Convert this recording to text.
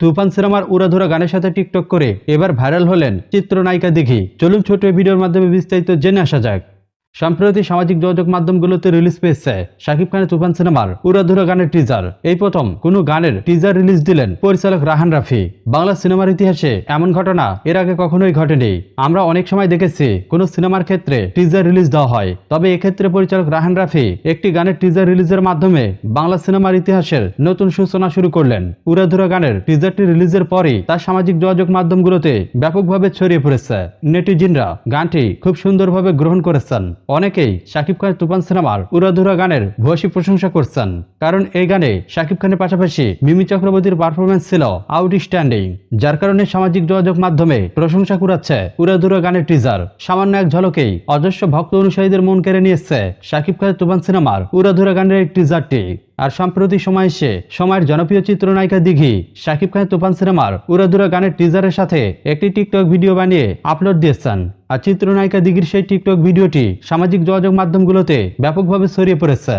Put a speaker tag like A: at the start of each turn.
A: তুফান সিনেমার উড়াধুরা গানের সাথে টিকটক করে এবার ভাইরাল হলেন চিত্রনায়িকা দেখি চলুন ছোট ভিডিওর মাধ্যমে বিস্তারিত জেনে আসা যাক। সম্প্রতি সামাজিক যোগাযোগ মাধ্যমগুলোতে রিলিজ পেয়েছে শাকিব খানের তুফান সিনেমার উড়াধুরা গানের টিজার এই প্রথম কোনো গানের টিজার রিলিজ দিলেন পরিচালক রাহান রাফি। বাংলা সিনেমার ইতিহাসে এমন ঘটনা এর আগে কখনোই ঘটেনি। আমরা অনেক সময় দেখেছি কোনো সিনেমার ক্ষেত্রে টিজার রিলিজ দেওয়া হয়। তবে এক্ষেত্রে পরিচালক রাহান রাফি একটি গানের টিজার রিলিজের মাধ্যমে বাংলা সিনেমার ইতিহাসের নতুন সূচনা শুরু করলেন। উড়াধুরা গানের টিজারটি রিলিজের পরই তার সামাজিক যোগাযোগ মাধ্যমগুলোতে ব্যাপকভাবে ছড়িয়ে পড়েছে। নেটিজিনরা গানটি খুব সুন্দরভাবে গ্রহণ করেছেন। অনেকেই শাকিব খানের তুফান সিনেমার উড়াধুরা গানের ভূয়সী প্রশংসা করছেন। কারণ এই গানে শাকিব খানের পাশাপাশি মিমি চক্রবর্তীর পারফরমেন্স ছিল আউটস্ট্যান্ডিং, যার কারণে সামাজিক যোগাযোগ মাধ্যমে প্রশংসা কুড়াচ্ছে উড়াধুরা গানের টিজার সামান্য এক ঝলকেই অজস্র ভক্ত অনুসারীদের মন কেড়ে নিয়েছে শাকিব খানের তুফান সিনেমার উড়াধুরা গানের এই টিজারটি আর সাম্প্রতিক সময় এসে সময়ের জনপ্রিয় চিত্রনায়িকা দিঘি, শাকিব খানের তুফান সিনেমার উড়াদুরা গানের টিজারের সাথে একটি টিকটক ভিডিও বানিয়ে আপলোড দিয়েছেন। আর চিত্রনায়িকা দিঘির সেই টিকটক ভিডিওটি সামাজিক যোগাযোগ মাধ্যমগুলোতে ব্যাপকভাবে ছড়িয়ে পড়েছে।